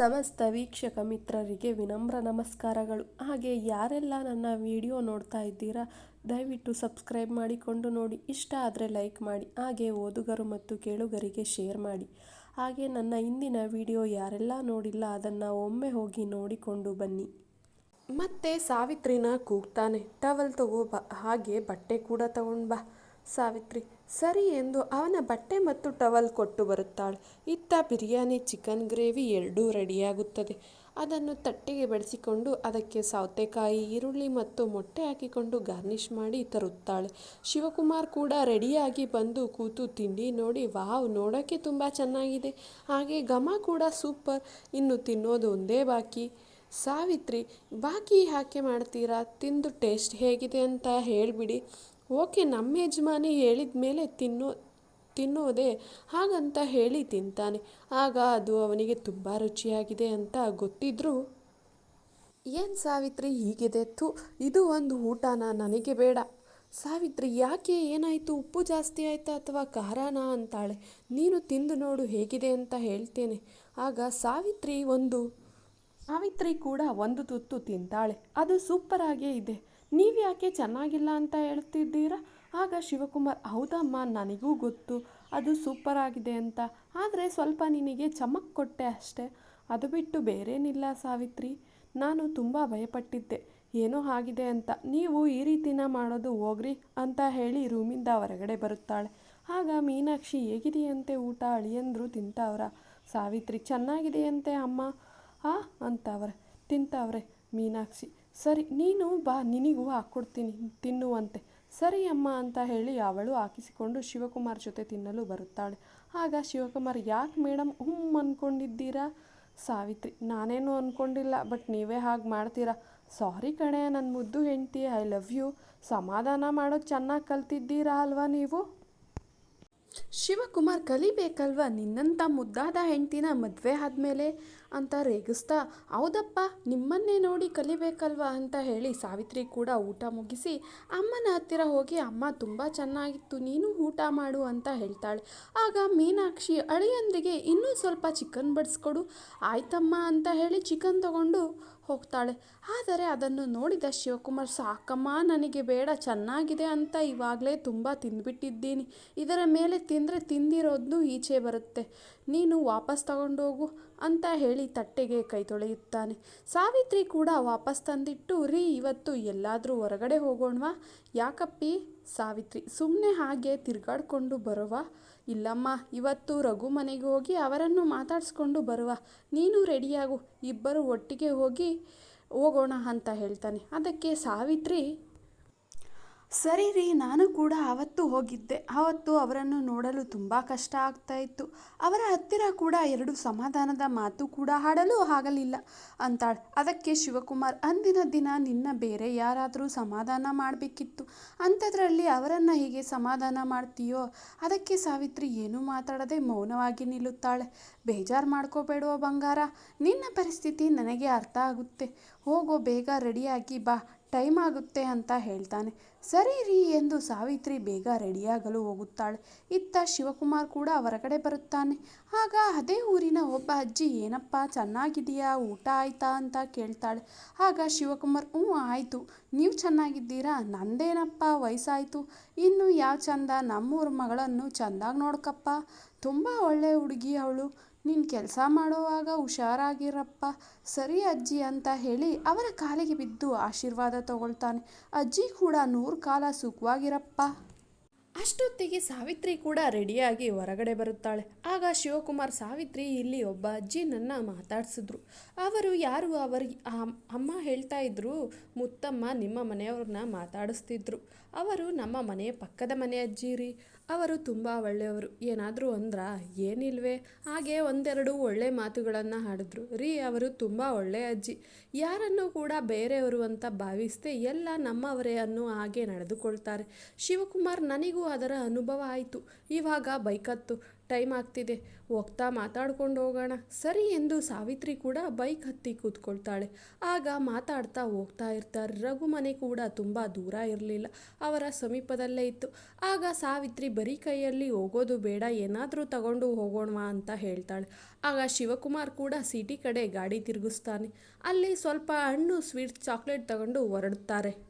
ಸಮಸ್ತ ವೀಕ್ಷಕ ಮಿತ್ರರಿಗೆ ವಿನಮ್ರ ನಮಸ್ಕಾರಗಳು. ಹಾಗೆ ಯಾರೆಲ್ಲ ನನ್ನ ವಿಡಿಯೋ ನೋಡ್ತಾ ಇದ್ದೀರಾ, ದಯವಿಟ್ಟು ಸಬ್ಸ್ಕ್ರೈಬ್ ಮಾಡಿಕೊಂಡು ನೋಡಿ. ಇಷ್ಟ ಆದರೆ ಲೈಕ್ ಮಾಡಿ, ಹಾಗೆ ಓದುಗರು ಮತ್ತು ಕೇಳುಗರಿಗೆ ಶೇರ್ ಮಾಡಿ. ಹಾಗೆ ನನ್ನ ಇಂದಿನ ವಿಡಿಯೋ ಯಾರೆಲ್ಲ ನೋಡಿಲ್ಲ, ಅದನ್ನು ಒಮ್ಮೆ ಹೋಗಿ ನೋಡಿಕೊಂಡು ಬನ್ನಿ. ಮತ್ತೆ ಸಾವಿತ್ರಿನ ಕೂಗ್ತಾನೆ, ಟವಲ್ ತಗೋ ಬಾ, ಹಾಗೆ ಬಟ್ಟೆ ಕೂಡ ತಗೊಂಡು ಬಾ, ಸಾವಿತ್ರಿ. ಸರಿ ಎಂದು ಅವನ ಬಟ್ಟೆ ಮತ್ತು ಟವಲ್ ಕೊಟ್ಟು ಬರುತ್ತಾಳೆ. ಇತ್ತ ಬಿರಿಯಾನಿ, ಚಿಕನ್ ಗ್ರೇವಿ ಎರಡೂ ರೆಡಿಯಾಗುತ್ತದೆ. ಅದನ್ನು ತಟ್ಟೆಗೆ ಬೆಳೆಸಿಕೊಂಡು ಅದಕ್ಕೆ ಸೌತೆಕಾಯಿ, ಈರುಳ್ಳಿ ಮತ್ತು ಮೊಟ್ಟೆ ಹಾಕಿಕೊಂಡು ಗಾರ್ನಿಷ್ ಮಾಡಿ ತರುತ್ತಾಳೆ. ಶಿವಕುಮಾರ್ ಕೂಡ ರೆಡಿಯಾಗಿ ಬಂದು ಕೂತು ತಿಂಡಿ ನೋಡಿ, ವಾವ್ ನೋಡೋಕ್ಕೆ ತುಂಬ ಚೆನ್ನಾಗಿದೆ. ಹಾಗೆ ಘಮ ಕೂಡ ಸೂಪರ್. ಇನ್ನು ತಿನ್ನೋದು ಒಂದೇ ಬಾಕಿ. ಸಾವಿತ್ರಿ, ಬಾಕಿ ಯಾಕೆ ಮಾಡ್ತೀರಾ? ತಿಂದು ಟೇಸ್ಟ್ ಹೇಗಿದೆ ಅಂತ ಹೇಳಿಬಿಡಿ. ಓಕೆ, ನಮ್ಮ ಯಜಮಾನಿ ಹೇಳಿದ ಮೇಲೆ ತಿನ್ನು, ತಿನ್ನೋದೆ ಹಾಗಂತ ಹೇಳಿ ತಿಂತಾನೆ. ಆಗ ಅದು ಅವನಿಗೆ ತುಂಬ ರುಚಿಯಾಗಿದೆ ಅಂತ ಗೊತ್ತಿದ್ರು. ಏನು ಸಾವಿತ್ರಿ, ಹೀಗಿದೆ? ಥು, ಇದು ಒಂದು ಊಟನ? ನನಗೆ ಬೇಡ. ಸಾವಿತ್ರಿ, ಯಾಕೆ? ಏನಾಯಿತು? ಉಪ್ಪು ಜಾಸ್ತಿ ಆಯಿತಾ ಅಥವಾ ಖಾರನಾ ಅಂತಾಳೆ. ನೀನು ತಿಂದು ನೋಡು ಹೇಗಿದೆ ಅಂತ ಹೇಳ್ತೇನೆ. ಆಗ ಸಾವಿತ್ರಿ ಒಂದು, ಸಾವಿತ್ರಿ ಕೂಡ ಒಂದು ತುತ್ತು ತಿಂತಾಳೆ. ಅದು ಸೂಪರಾಗೇ ಇದೆ. ನೀವು ಯಾಕೆ ಚೆನ್ನಾಗಿಲ್ಲ ಅಂತ ಹೇಳ್ತಿದ್ದೀರಾ? ಆಗ ಶಿವಕುಮಾರ್, ಹೌದಮ್ಮ, ನನಗೂ ಗೊತ್ತು. ಅದು ಸೂಪರ್ ಆಗಿದೆ ಅಂತ. ಆದರೆ ಸ್ವಲ್ಪ ನಿನಗೆ ಚಮಕ್ ಕೊಟ್ಟೆ ಅಷ್ಟೇ. ಅದು ಬಿಟ್ಟು ಬೇರೇನಿಲ್ಲ ಸಾವಿತ್ರಿ. ನಾನು ತುಂಬ ಭಯಪಟ್ಟಿದ್ದೆ. ಏನೋ ಆಗಿದೆ ಅಂತ. ನೀವು ಈ ರೀತಿನ ಮಾಡೋದು ಹೋಗ್ರಿ ಅಂತ ಹೇಳಿ ರೂಮಿಂದ ಹೊರಗಡೆ ಬರುತ್ತಾಳೆ. ಆಗ ಮೀನಾಕ್ಷಿ, ಹೇಗಿದೆಯಂತೆ ಊಟ? ಅಳಿಯಂದ್ರು ತಿಂತಾವ್ರ? ಸಾವಿತ್ರಿ, ಚೆನ್ನಾಗಿದೆಯಂತೆ ಅಮ್ಮ? ಆ? ಅಂತವ್ರೆ, ತಿಂತಾವ್ರೆ. ಮೀನಾಕ್ಷಿ ಸರಿ, ನೀನು ಬಾ, ನಿನಗೂ ಹಾಕ್ಕೊಡ್ತೀನಿ, ತಿನ್ನುವಂತೆ. ಸರಿ ಅಮ್ಮ ಅಂತ ಹೇಳಿ ಅವಳು ಹಾಕಿಸಿಕೊಂಡು ಶಿವಕುಮಾರ್ ಜೊತೆ ತಿನ್ನಲು ಬರುತ್ತಾಳೆ. ಆಗ ಶಿವಕುಮಾರ್, ಯಾಕೆ ಮೇಡಮ್ ಹುಮ್ಮ್ ಅಂದ್ಕೊಂಡಿದ್ದೀರಾ ಸಾವಿತ್ರಿ, ನಾನೇನು ಅಂದ್ಕೊಂಡಿಲ್ಲ ಬಟ್ ನೀವೇ ಹಾಗೆ ಮಾಡ್ತೀರಾ? ಸಾರಿ ಕಣೆ ನನ್ನ ಮುದ್ದು ಹೆಂಡ್ತಿ, ಐ ಲವ್ ಯು. ಸಮಾಧಾನ ಮಾಡೋದು ಚೆನ್ನಾಗಿ ಕಲ್ತಿದ್ದೀರಾ ಅಲ್ವಾ ನೀವು? ಶಿವಕುಮಾರ್ ಕಲಿಬೇಕಲ್ವ? ನಿನ್ನಂಥ ಮುದ್ದಾದ ಹೆಂಡ್ತಿನ ಮದುವೆ ಆದಮೇಲೆ ಅಂತ ರೇಗಿಸ್ತಾ, ಹೌದಪ್ಪ, ನಿಮ್ಮನ್ನೇ ನೋಡಿ ಕಲಿಬೇಕಲ್ವ? ಅಂತ ಹೇಳಿ ಸಾವಿತ್ರಿ ಕೂಡ ಊಟ ಮುಗಿಸಿ, ಅಮ್ಮನ ಹತ್ತಿರ ಹೋಗಿ, ಅಮ್ಮ, ತುಂಬ ಚೆನ್ನಾಗಿತ್ತು, ನೀನು ಊಟ ಮಾಡು ಅಂತ ಹೇಳ್ತಾಳೆ. ಆಗ ಮೀನಾಕ್ಷಿ ಅಳಿಯಂದ್ರಿಗೆ ಇನ್ನೂ ಸ್ವಲ್ಪ ಚಿಕನ್ ಬಡಿಸ್ಕೊಡು, ಆಯ್ತಮ್ಮ ಅಂತ ಹೇಳಿ ಚಿಕನ್ ತಗೊಂಡು ಹೋಗ್ತಾಳೆ. ಆದರೆ ಅದನ್ನು ನೋಡಿದ ಶಿವಕುಮಾರ್, ಸಾಕಮ್ಮ, ನನಗೆ ಬೇಡ, ಚೆನ್ನಾಗಿದೆ ಅಂತ ಇವಾಗಲೇ ತುಂಬ ತಿಂದುಬಿಟ್ಟಿದ್ದೀನಿ. ಇದರ ಮೇಲೆ ತಿಂದರೆ ತಿಂದಿರೋದು ಈಚೆ ಬರುತ್ತೆ. ನೀನು ವಾಪಸ್ ತಗೊಂಡೋಗು, ಅಂತ ಹೇಳಿ ತಟ್ಟೆಗೆ ಕೈ ತೊಳೆಯುತ್ತಾನೆ. ಸಾವಿತ್ರಿ ಕೂಡ ವಾಪಸ್ ತಂದಿಟ್ಟು, ರೀ, ಇವತ್ತು ಎಲ್ಲಾದರೂ ಹೊರಗಡೆ ಹೋಗೋಣವಾ? ಯಾಕಪ್ಪಿ? ಸಾವಿತ್ರಿ ಸುಮ್ಮನೆ ಹಾಗೆ ತಿರ್ಗಾಡ್ಕೊಂಡು ಬರುವ? ಇಲ್ಲಮ್ಮ, ಇವತ್ತು ರಘು ಮನೆಗೆ ಹೋಗಿ ಅವರನ್ನು ಮಾತಾಡಿಸ್ಕೊಂಡು ಬರುವ. ನೀನು ರೆಡಿಯಾಗು ಇಬ್ಬರು ಒಟ್ಟಿಗೆ ಹೋಗಿ ಹೋಗೋಣ ಅಂತ ಹೇಳ್ತಾನೆ. ಅದಕ್ಕೆ ಸಾವಿತ್ರಿ ಸರಿ ರೀ, ನಾನು ಕೂಡ ಆವತ್ತು ಹೋಗಿದ್ದೆ. ಆವತ್ತು ಅವರನ್ನು ನೋಡಲು ತುಂಬ ಕಷ್ಟ ಆಗ್ತಾ ಇತ್ತು. ಅವರ ಹತ್ತಿರ ಕೂಡ ಎರಡು ಸಮಾಧಾನದ ಮಾತು ಕೂಡ ಹಾಡಲು ಆಗಲಿಲ್ಲ. ಅಂತಾಳೆ ಅದಕ್ಕೆ ಶಿವಕುಮಾರ್, ಅಂದಿನ ದಿನ ನಿನ್ನ ಬೇರೆ ಯಾರಾದರೂ ಸಮಾಧಾನ ಮಾಡಬೇಕಿತ್ತು. ಅಂಥದ್ರಲ್ಲಿ ಅವರನ್ನು ಹೀಗೆ ಸಮಾಧಾನ ಮಾಡ್ತೀಯೋ, ಅದಕ್ಕೆ ಸಾವಿತ್ರಿ ಏನೂ ಮಾತಾಡದೆ ಮೌನವಾಗಿ ನಿಲ್ಲುತ್ತಾಳೆ. ಬೇಜಾರು ಮಾಡ್ಕೋಬೇಡುವ ಬಂಗಾರ, ನಿನ್ನ ಪರಿಸ್ಥಿತಿ ನನಗೆ ಅರ್ಥ ಆಗುತ್ತೆ. ಹೋಗೋ ಬೇಗ ರೆಡಿಯಾಗಿ ಬಾ ಟೈಮ್ ಆಗುತ್ತೆ ಅಂತ ಹೇಳ್ತಾನೆ. ಸರಿ ರೀ ಎಂದು ಸಾವಿತ್ರಿ ಬೇಗ ರೆಡಿಯಾಗಲು ಹೋಗುತ್ತಾಳೆ. ಇತ್ತ ಶಿವಕುಮಾರ್ ಕೂಡ ಹೊರಗಡೆ ಬರುತ್ತಾನೆ. ಆಗ ಅದೇ ಊರಿನ ಒಬ್ಬ ಅಜ್ಜಿ, ಏನಪ್ಪ ಚೆನ್ನಾಗಿದೆಯಾ ಊಟ ಆಯ್ತಾ? ಅಂತ ಕೇಳ್ತಾಳೆ. ಆಗ ಶಿವಕುಮಾರ್, ಹ್ಞೂ, ಆಯಿತು. ನೀವು ಚೆನ್ನಾಗಿದ್ದೀರಾ? ನಂದೇನಪ್ಪ, ವಯಸ್ಸಾಯಿತು. ಇನ್ನು ಯಾವ ಚಂದ? ನಮ್ಮೂರ ಮಗಳನ್ನು ಚೆಂದಾಗಿ ನೋಡ್ಕಪ್ಪ. ತುಂಬ ಒಳ್ಳೆಯ ಹುಡುಗಿ ಅವಳು. ನೀನು ಕೆಲಸ ಮಾಡುವಾಗ ಹುಷಾರಾಗಿರಪ್ಪ. ಸರಿ ಅಜ್ಜಿ ಅಂತ ಹೇಳಿ ಅವರ ಕಾಲಿಗೆ ಬಿದ್ದು ಆಶೀರ್ವಾದ ತಗೊಳ್ತಾನೆ. ಅಜ್ಜಿ ಕೂಡ ನೂರು ಕಾಲ ಸುಖವಾಗಿರಪ್ಪ. ಅಷ್ಟೊತ್ತಿಗೆ ಸಾವಿತ್ರಿ ಕೂಡ ರೆಡಿಯಾಗಿ ಹೊರಗಡೆ ಬರುತ್ತಾಳೆ. ಆಗ ಶಿವಕುಮಾರ್ ಸಾವಿತ್ರಿ ಇಲ್ಲಿ ಒಬ್ಬ ಅಜ್ಜಿನನ್ನು ಮಾತಾಡಿಸಿದ್ರು. ಅವರು ಯಾರು? ಅವರಿಗೆ ಅಮ್ಮ ಹೇಳ್ತಾ ಇದ್ರು, ಮುತ್ತಮ್ಮ, ನಿಮ್ಮ ಮನೆಯವ್ರನ್ನ ಮಾತಾಡಿಸ್ತಿದ್ರು. ಅವರು ನಮ್ಮ ಮನೆಯ ಪಕ್ಕದ ಮನೆ ಅಜ್ಜಿ ರೀ. ಅವರು ತುಂಬ ಒಳ್ಳೆಯವರು. ಏನಾದರೂ ಅಂದ್ರ ಏನಿಲ್ವೇ? ಹಾಗೆ ಒಂದೆರಡು ಒಳ್ಳೆ ಮಾತುಗಳನ್ನು ಹಾಡಿದ್ರು. ರೀ, ಅವರು ತುಂಬ ಒಳ್ಳೆಯ ಅಜ್ಜಿ. ಯಾರನ್ನು ಕೂಡ ಬೇರೆಯವರು ಅಂತ ಭಾವಿಸದೆ ಎಲ್ಲ ನಮ್ಮವರೇ ಅನ್ನೋ ಹಾಗೆ ನಡೆದುಕೊಳ್ತಾರೆ. ಶಿವಕುಮಾರ್, ನನಗೂ ಅದರ ಅನುಭವ ಆಯಿತು. ಇವಾಗ ಬೈಕತ್ತು. ಟೈಮ್ ಆಗ್ತಿದೆ. ಹೋಗ್ತಾ ಮಾತಾಡ್ಕೊಂಡು ಹೋಗೋಣ. ಸರಿ ಎಂದು ಸಾವಿತ್ರಿ ಕೂಡ ಬೈಕ್ ಹತ್ತಿ ಕೂತ್ಕೊಳ್ತಾಳೆ. ಆಗ ಮಾತಾಡ್ತಾ ಹೋಗ್ತಾ ಇರ್ತಾರೆ ರಘು ಮನೆ ಕೂಡ ತುಂಬ ದೂರ ಇರಲಿಲ್ಲ. ಅವರ ಸಮೀಪದಲ್ಲೇ ಇತ್ತು. ಆಗ ಸಾವಿತ್ರಿ ಬರೀ ಕೈಯಲ್ಲಿ ಹೋಗೋದು ಬೇಡ, ಏನಾದರೂ ತಗೊಂಡು ಹೋಗೋಣವಾ ಅಂತ ಹೇಳ್ತಾಳೆ. ಆಗ ಶಿವಕುಮಾರ್ ಕೂಡ ಸಿಟಿ ಕಡೆ ಗಾಡಿ ತಿರುಗಿಸ್ತಾನೆ. ಅಲ್ಲಿ ಸ್ವಲ್ಪ ಹಣ್ಣು ಸ್ವೀಟ್ ಚಾಕ್ಲೇಟ್ ತಗೊಂಡು ಹೊರಡುತ್ತಾರೆ